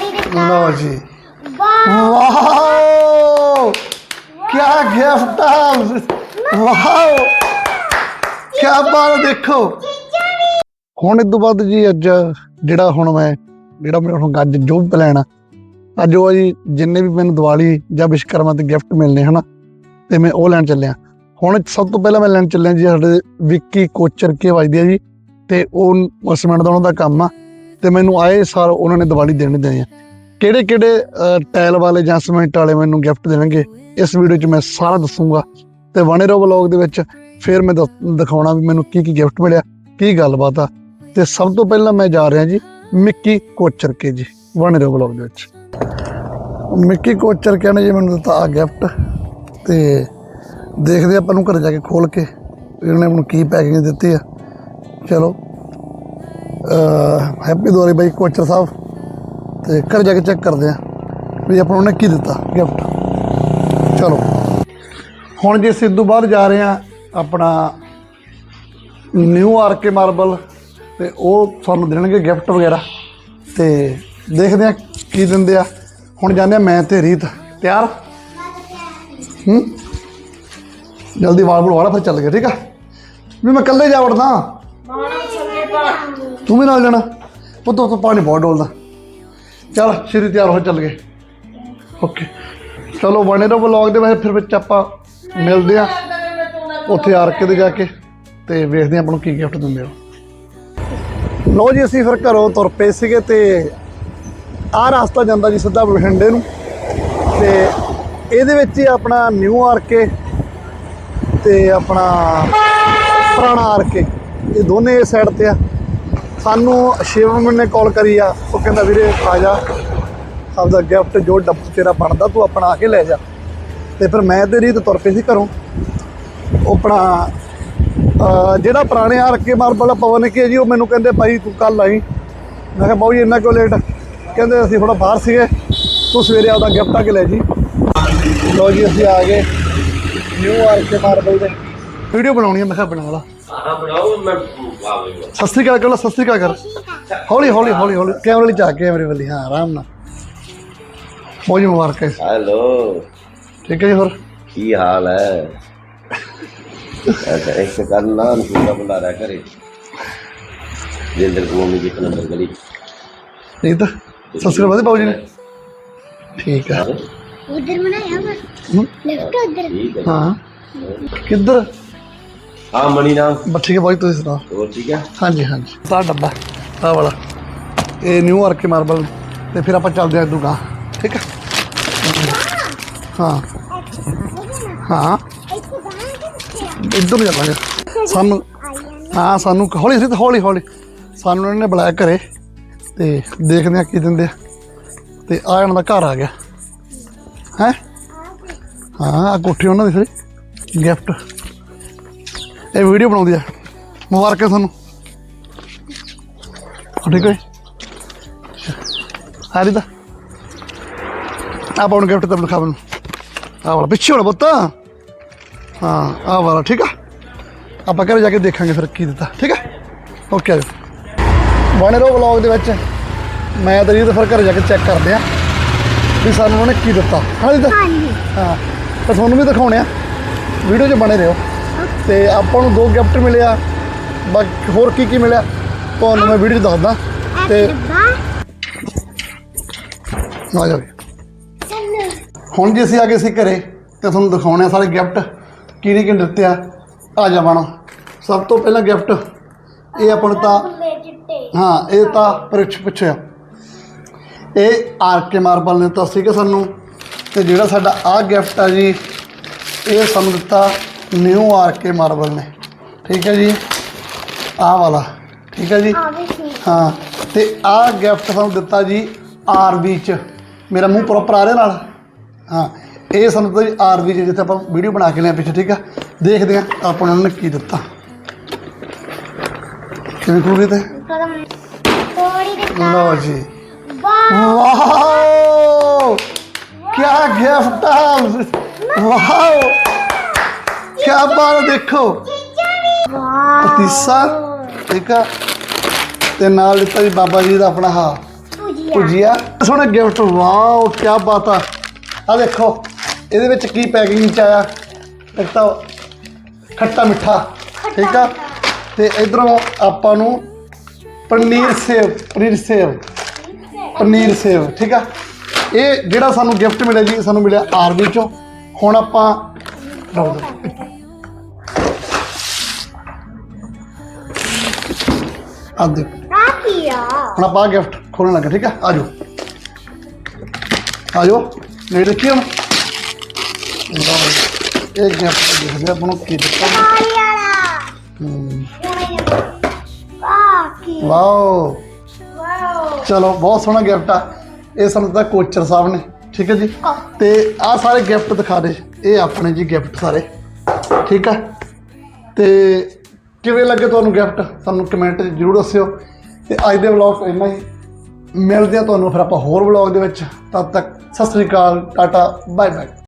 ਤੋੜੀ ਦਿੱਤਾ ਲਓ ਜੀ। ਵਾਓ। ਕੀ ਗਿਫਟ ਹੈ ਵਾਓ। ਕੀ ਬਾਤ ਦੇਖੋ। ਹੁਣ ਇਸ ਤੋਂ ਬਾਅਦ ਜੀ ਅੱਜ ਜਿਹੜਾ ਹੁਣ ਮੈਂ ਜਿਹੜਾ ਮੇਰਾ ਹੁਣ ਅੱਜ ਜੋ ਪਲਾਨ ਆ। ਅੱਜ ਉਹ ਆ ਜੀ ਜਿੰਨੇ ਵੀ ਮੈਨੂੰ ਦੀਵਾਲੀ ਜਾਂ ਵਿਸ਼ਕਰਮਾ ਤੇ ਗਿਫਟ ਮਿਲਨੇ ਹਨਾ ਤੇ ਮੈਂ ਉਹ ਲੈਣ ਚੱਲਿਆ। ਹੁਣ ਸਭ ਤੋਂ ਪਹਿਲਾਂ ਮੈਂ ਲੈਣ ਚੱਲਿਆ ਜੀ ਸਾਡੇ ਵਿੱਕੀ ਕੋਚਰ ਕੇ ਵਜਦੇ ਆ ਜੀ ਤੇ ਉਹ ਸਿਮੈਂਟ ਦਾ ਉਹਨਾਂ ਦਾ ਕੰਮ ਆ। ਤੇ ਮੈਨੂੰ ਆਏ ਸਾਲ ਉਹਨਾਂ ਨੇ ਦੀਵਾਲੀ ਦੇਣੀ ਦੇਣੀ ਹੈ ਕਿਹੜੇ ਕਿਹੜੇ ਟਾਇਲ ਵਾਲੇ ਜਾਂ ਸਿਮੈਂਟ ਵਾਲੇ ਮੈਨੂੰ ਗਿਫਟ ਦੇਣਗੇ, ਇਸ ਵੀਡੀਓ 'ਚ ਮੈਂ ਸਾਰਾ ਦੱਸੂਗਾ। ਤੇ ਬਣੇ ਰਹੋ ਵਲੌਗ ਦੇ ਵਿੱਚ ਫਿਰ ਮੈਂ ਦੱਸ- ਦਿਖਾਉਣਾ ਵੀ ਮੈਨੂੰ ਕੀ ਕੀ ਗਿਫਟ ਮਿਲਿਆ, ਕੀ ਗੱਲਬਾਤ ਆ। ਤੇ ਸਭ ਤੋਂ ਪਹਿਲਾਂ ਮੈਂ ਜਾ ਰਿਹਾ ਜੀ ਮਿੱਕੀ ਕੋਚਰ ਕੇ ਜੀ ਬਣੇ ਰਹੋ ਵਲੌਗ ਦੇ ਵਿੱਚ। ਮਿੱਕੀ ਕੋਚਰ ਕੇ ਨੇ ਜੀ ਮੈਨੂੰ ਦਿੱਤਾ ਆ ਗਿਫਟ ਤੇ ਦੇਖਦੇ ਆਪਾਂ ਨੂੰ ਘਰ ਜਾ ਕੇ ਖੋਲ ਕੇ ਵੀ ਨੇ ਮੈਨੂੰ ਕੀ ਪੈਕਿੰਗ ਦਿੱਤੀ ਆ। ਚਲੋ ਹੈਪੀ ਦੁਆਰੀ ਬਾਈ ਕੋਚਰ ਸਾਹਿਬ। ਤੇ ਘਰ ਜਾ ਕੇ ਚੈੱਕ ਕਰਦੇ ਆ ਵੀ ਆਪਾਂ ਉਹਨੇ ਕੀ ਦਿੱਤਾ ਗਿਫਟ ਚਲੋ। ਹੁਣ ਜੇ ਸਿੱਧੂ ਬਾਹਰ ਜਾ ਰਹੇ ਆ, ਆਪਣਾ ਨਿਊ ਆਰਕੇ ਮਾਰਬਲ ਤੇ ਉਹ ਸਾਨੂੰ ਦੇਣਗੇ ਗਿਫਟ ਵਗੈਰਾ। ਤੇ ਦੇਖਦੇ ਆ ਕੀ ਦਿੰਦੇ ਆ। ਹੁਣ ਜਾਂਦੇ ਆ ਮੈਂ ਤੇ ਰੀਤ। ਤਿਆਰ? ਹੂੰ? ਜਲਦੀ ਵਾਲ ਵੁਲ ਵਾਲਾ ਫਿਰ ਚੱਲ ਗਏ, ਠੀਕ ਆ? ਵੀ ਮੈਂ ਇਕੱਲੇ ਜਾ ਵੜਦਾ। ਤੂੰ ਵੀ ਨਾਲ ਜਾਣਾ। ਪੁੱਤ ਤੋਂ ਪਾਣੀ ਬਹੁਤ ਡੋਲਦਾ। ਚਲ, ਸ਼੍ਰੀ ਤਿਆਰ ਹੋ, ਚੱਲ ਗਏ। ਓਕੇ ਚਲੋ, ਬਣੇ ਰਹੋ ਵਲੌਗ ਦੇ ਵਿੱਚ, ਫਿਰ ਵਿੱਚ ਆਪਾਂ ਮਿਲਦੇ ਆ ਉੱਥੇ ਆਰਕੇ ਦੇ ਜਾ ਕੇ ਤੇ ਵੇਖਦੇ ਆ ਆਪਾਂ ਨੂੰ ਕੀ ਗਿਫਟ ਦਿੰਦੇ ਹੋ ਲੋ ਜੀ, ਅਸੀਂ ਫਿਰ ਘਰੋਂ ਤੁਰ ਪਏ ਸੀਗੇ ਤੇ ਆਹ ਰਸਤਾ ਜਾਂਦਾ ਜੀ ਸਿੱਧਾ ਬਠਿੰਡੇ ਨੂੰ। ਤੇ ਇਹਦੇ ਵਿੱਚ ਹੀ ਆਪਣਾ ਨਿਊ ਆਰਕੇ ਤੇ ਆਪਣਾ ਪੁਰਾਣਾ ਆਰਕੇ ਇਹ ਦੋਨੇ ਇਸ ਸਾਈਡ ਤੇ ਆ। ਸਾਨੂੰ ਸ਼ਿਵਮ ਨੇ ਕਾਲ ਕਰੀ ਆ, ਉਹ ਕਹਿੰਦਾ ਵੀਰੇ ਆ ਜਾ। ਆਪਦਾ ਗਿਫਟ ਜੋ ਡੱਬ ਤੇਰਾ ਬਣਦਾ, ਤੂੰ ਆਪਣਾ ਆ ਕੇ ਲੈ ਜਾ। ਤੇ ਫਿਰ ਮੈਂ ਤੇ ਰੀਤ ਤੁਰ ਪਏ ਸੀ ਘਰੋਂ। ਆਪਣਾ ਜਿਹੜਾ ਪੁਰਾਣੇ ਆਰਕੇ ਮਾਰਬਲ ਪਵਨ ਕੇ ਜੀ, ਉਹ ਮੈਨੂੰ ਕਹਿੰਦੇ, ਭਾਈ ਤੂੰ ਕੱਲ ਆਈ। ਮੈਂ ਕਿਹਾ, ਬਾਊ ਜੀ, ਇੰਨਾ ਕਿਉਂ ਲੇਟ ਕਹਿੰਦੇ, ਅਸੀਂ ਥੋੜਾ ਬਾਹਰ ਸੀਗੇ। ਤੂੰ ਸਵੇਰੇ ਆਪਦਾ ਗਿਫਟ ਆ ਕੇ ਲੈ ਜੀ। ਲੋ ਜੀ, ਅਸੀਂ ਆ ਗਏ। ਨਿਊ ਆਰ ਆਰਕੇ ਮਾਰਬਲ ਦੇ। ਵੀਡੀਓ ਬਣਾਉਣੀ ਹੈ ਮੈਂ ਕਿਹਾ ਬਣਾ ਲਾ ਹਾਂ ਬਣਾਓ ਮੈਂ ਆਵਾਂਗਾ ਸਤਿ ਸ਼੍ਰੀ ਅਕਾਲ ਕਰ ਸਤਿ ਸ਼੍ਰੀ ਅਕਾਲ ਕਰ। ਹੌਲੀ ਹੌਲੀ ਹੌਲੀ ਹੌਲੀ ਕੈਮਰੇ ਲਈ ਜਾ ਕੈਮਰੇ ਵੱਲੀ ਹਾਂ ਆਰਾਮ ਨਾਲ। ਬਹੁਤ ਮੁਬਾਰਕ ਹੈ। ਹੈਲੋ। ਠੀਕ ਹੈ ਜੀ ਹੋਰ? ਕੀ ਹਾਲ ਹੈ? ਅੱਛਾ ਇੱਕ ਕਰਨਾ ਅਨੁਕੂਲਾ ਬੁਲਾ ਰਿਹਾ ਕਰੇ। ਜਿੰਦਰ ਕੋਮੀ ਜੀ ਨੰਬਰ ਗਲੀ। ਠੀਕ ਤਾਂ ਸਤਿ ਸ਼੍ਰੀ ਅਕਾਲ ਬਾਬੂ ਜੀ ਨੇ। ਠੀਕ ਹੈ। ਉਧਰ ਵਾ। ਹੂੰ, ਲੈਫਟ ਉਧਰ। ਹਾਂ। ਕਿੱਧਰ? ਹਾਂ ਮਣੀ ਨਾਮ। ਬਸ ਠੀਕ ਹੈ ਬਾਈ ਤੁਸੀਂ ਸੁਣਾਓ? ਹੋਰ ਠੀਕ ਹੈ? ਹਾਂਜੀ ਹਾਂਜੀ। ਸਾਰਾ ਡੱਬਾ ਆਹ ਵਾਲਾ। ਇਹ ਨਿਊ ਆਰਕੇ ਮਾਰਬਲ ਤੇ ਫਿਰ ਆਪਾਂ ਚੱਲਦੇ ਆਂ ਦੁਗਾ ਠੀਕ ਹੈ? ਹਾਂ। ਹਾਂ। ਇੱਧਰ ਨੂੰ ਚੱਲਾਂਗੇ। ਸਾਨੂੰ ਹਾਂ ਸਾਨੂੰ ਹੌਲੀ ਹੌਲੀ ਹੌਲੀ ਹੌਲੀ। ਸਾਨੂੰ ਇਹਨਾਂ ਨੇ ਬੁਲਾਇਆ ਘਰੇ ਤੇ ਦੇਖਦੇ ਆ ਕੀ ਦਿੰਦੇ ਆ। ਤੇ ਆ ਇਹਨਾਂ ਦਾ ਘਰ ਆ ਗਿਆ। ਹੈ? ਹਾਂ ਆ ਕੋਠੀ ਉਹਨਾਂ ਦੀ ਸੀ ਗਿਫਟ ਇਹ ਵੀਡੀਓ ਬਣਾਉਂਦੀ ਆ। ਮੁਬਾਰਕਾਂ ਤੁਹਾਨੂੰ। ਠੀਕ ਹੈ। ਹਾਰੀ ਦਾ ਆਪਾਂ ਨੂੰ ਗਿਫਟ ਤਾਂ ਲਿਖਾ ਬਣ ਆ ਵਾਲਾ ਪਿੱਛੇ ਵਾਲਾ ਪੁੱਤ। ਹਾਂ ਆ ਵਾਲਾ ਠੀਕ ਆ। ਆਪਾਂ ਘਰੇ ਜਾ ਕੇ ਦੇਖਾਂਗੇ ਫਿਰ ਕੀ ਦਿੱਤਾ। ਠੀਕ ਹੈ ਓਕੇ ਜੀ। ਬਣੇ ਰਹੋ ਵਲੌਗ ਦੇ ਵਿੱਚ ਮੈਂ ਤਾਂ ਜੀ ਤਾਂ ਫਿਰ ਘਰੇ ਜਾ ਕੇ ਚੈੱਕ ਕਰਦੇ ਆ ਵੀ ਸਾਨੂੰ ਉਹਨੇ ਕੀ ਦਿੱਤਾ। ਹਾਂ ਜੀ ਹਾਂਜੀ। ਹਾਂ ਤਾਂ ਤੁਹਾਨੂੰ ਵੀ ਦਿਖਾਉਣੇ ਆ। ਵੀਡੀਓ 'ਚ ਬਣੇ ਰਹੋ। ਤੇ ਆਪਾਂ ਨੂੰ ਦੋ ਗਿਫਟ ਮਿਲਿਆ ਬਾਕੀ ਹੋਰ ਕੀ ਕੀ ਮਿਲਿਆ? ਤੁਹਾਨੂੰ ਮੈਂ ਵੀਡੀਓ ਦੱਸਦਾ। ਤੇ ਡੱਬਾ ਆ ਹੁਣ ਜੀ ਅਸੀਂ ਆ ਗਏ ਸੀ ਘਰੇ ਤੇ ਤੁਹਾਨੂੰ ਦਿਖਾਉਣੇ ਆ ਸਾਰੇ ਗਿਫਟ ਕਿਹੜੇ ਕਿਹਨੇ ਦਿੱਤੇ ਆ। ਆ ਜਾਵਣਾ ਸਭ ਤੋਂ ਪਹਿਲਾਂ ਗਿਫਟ ਇਹ ਆਪਾਂ ਨੂੰ ਤਾਂ ਹਾਂ, ਇਹ ਤਾਂ ਪਰਿਛ ਪੁੱਛਿਆ। ਇਹ ਆਰ ਕੇ ਮਾਰਬਲ ਨੇ ਤਾਂ ਸੀਗਾ ਸਾਨੂੰ। ਤੇ ਜਿਹੜਾ ਸਾਡਾ ਆ ਗਿਫਟ ਆ ਜੀ, ਇਹ ਸਾਨੂੰ ਦਿੱਤਾ ਨਿਊ ਆਰ ਕੇ ਮਾਰਬਲ ਨੇ। ਠੀਕ ਹੈ ਜੀ? ਆਹ ਵਾਲਾ। ਠੀਕ ਹੈ ਜੀ? ਆ ਵੀ ਹਾਂ। ਤੇ ਆਹ ਗਿਫਟ ਸਾਨੂੰ ਦਿੱਤਾ ਜੀ ਆਰਬੀ ਚ। ਮੇਰਾ ਮੂੰਹ ਪ੍ਰੋਪਰ ਆ ਰਿਹਾ ਨਾਲ? ਹਾਂ। ਇਹ ਸਾਨੂੰ ਜੀ ਆਰਬੀ ਚ ਜਿੱਥੇ ਆਪਾਂ ਵੀਡੀਓ ਬਣਾ ਕੇ ਲਿਆ ਪਿੱਛੇ ਠੀਕ ਆ ਦੇਖਦੇ ਆ ਆਪਾਂ ਨੂੰ ਉਹਨਾਂ ਨੇ ਕੀ ਦਿੱਤਾ। ਕਿਵੇਂ ਖੂਬੀ ਤੇ? ਦਿੱਤਾ ਲਓ ਜੀ। ਵਾਹ ਵਾਓ! ਕੀ ਗਿਫਟ ਹੈ ਵਾਓ! ਕੀ ਬਾਤ ਹੈ, ਦੇਖੋ। ਵਾਹ ਪਤੀਸਾ ਠੀਕ ਆ। ਤੇ ਨਾਲ ਦਿੱਤਾ ਜੀ ਬਾਬਾ ਜੀ ਦਾ ਆਪਣਾ ਹਾਂ ਭੁਜੀਆ। ਸੋਹਣਾ ਗਿਫਟ ਵਾਓ ਕੀ ਬਾਤ ਆ। ਆ ਦੇਖੋ ਇਹਦੇ ਵਿੱਚ ਕੀ ਪੈਕਿੰਗ ਚ ਆਇਆ? ਇੱਕ ਤਾਂ ਖੱਟਾ ਮਿੱਠਾ ਠੀਕ ਆ। ਤੇ ਇਧਰੋਂ ਆਪਾਂ ਨੂੰ paneer save paneer save. Paneer save ਠੀਕ ਆ। ਇਹ ਜਿਹੜਾ ਸਾਨੂੰ ਗਿਫਟ ਮਿਲਿਆ ਜੀ ਸਾਨੂੰ ਮਿਲਿਆ ਆਰਮੀ ਚੋਂ। ਹੁਣ ਆਪਾਂ ਰੋਕ ਦਿਓ। ਆ ਦੇਖੋ। ਆ ਕੀ ਆ ਹੁਣ ਆਪਾਂ ਗਿਫਟ ਖੋਲਣ ਲੱਗੇ ਠੀਕ ਆ? ਆ ਜਾਓ। ਆ ਜਾਓ। ਨਹੀਂ ਦੇਖੀ ਹੁਣ? ਇਹ ਗਿਫਟ ਦੇਖਦੇ ਆਪਾਂ ਨੂੰ ਕੀ ਦਿੱਤਾ। ਕਾਲੀ ਵਾਲਾ ਹਮ, ਆ ਕੀ ਵਾਓ। ਵਾਓ। ਚਲੋ ਬਹੁਤ ਸੋਹਣਾ ਗਿਫਟ ਆ। ਇਹ ਸਾਨੂੰ ਤਾਂ ਕੋਚਰ ਸਾਹਿਬ ਨੇ ਠੀਕ ਹੈ ਜੀ? ਤੇ ਆਹ ਸਾਰੇ ਗਿਫਟ ਦਿਖਾ ਦੇ। ਇਹ ਆਪਣੇ ਜੀ ਗਿਫਟ ਸਾਰੇ ਠੀਕ ਆ? ਤੇ ਕਿਵੇਂ ਲੱਗੇ ਤੁਹਾਨੂੰ ਗਿਫਟ ਸਾਨੂੰ ਕਮੈਂਟ 'ਚ ਜ਼ਰੂਰ ਦੱਸਿਓ। ਤੇ ਅੱਜ ਦੇ ਵਲੌਗ ਇੰਨਾ ਹੀ। ਮਿਲਦੇ ਆ ਤੁਹਾਨੂੰ ਫਿਰ ਆਪਾਂ ਹੋਰ ਵਲੌਗ ਦੇ ਵਿੱਚ। ਤਦ ਤੱਕ ਸਤਿ ਸ੍ਰੀ ਅਕਾਲ, ਟਾਟਾ ਬਾਏ ਬਾਏ